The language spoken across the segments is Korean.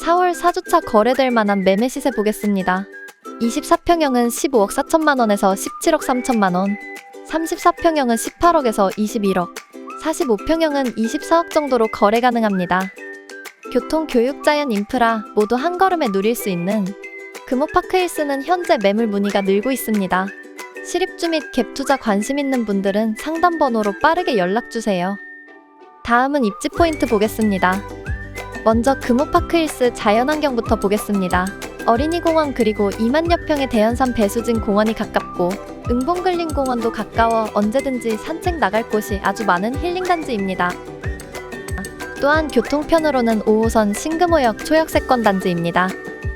4월 4주차 거래될 만한 매매 시세 보겠습니다. 24평형은 15억 4천만 원에서 17억 3천만 원, 34평형은 18억에서 21억, 45평형은 24억 정도로 거래 가능합니다. 교통, 교육, 자연, 인프라 모두 한 걸음에 누릴 수 있는 금호파크힐스는 현재 매물 문의가 늘고 있습니다. 실입주 및 갭 투자 관심 있는 분들은 상담 번호로 빠르게 연락 주세요. 다음은 입지 포인트 보겠습니다. 먼저 금호파크힐스 자연환경부터 보겠습니다. 어린이공원 그리고 2만여 평의 대연산 배수진 공원이 가깝고 응봉글린공원도 가까워 언제든지 산책 나갈 곳이 아주 많은 힐링단지입니다. 또한 교통편으로는 5호선 신금호역 초역세권 단지입니다.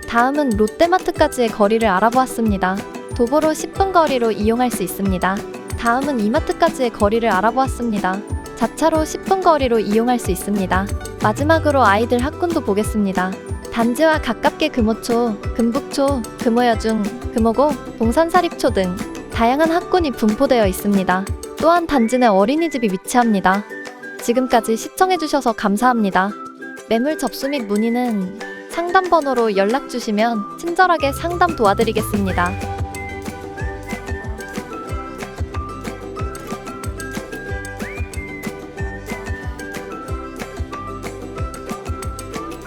다음은 롯데마트까지의 거리를 알아보았습니다. 도보로 10분 거리로 이용할 수 있습니다. 다음은 이마트까지의 거리를 알아보았습니다. 자차로 10분 거리로 이용할 수 있습니다. 마지막으로 아이들 학군도 보겠습니다. 단지와 가깝게 금호초, 금북초, 금호여중, 금호고, 동산사립초 등 다양한 학군이 분포되어 있습니다. 또한 단지 내 어린이집이 위치합니다. 지금까지 시청해주셔서 감사합니다. 매물 접수 및 문의는 상담 번호로 연락 주시면 친절하게 상담 도와드리겠습니다.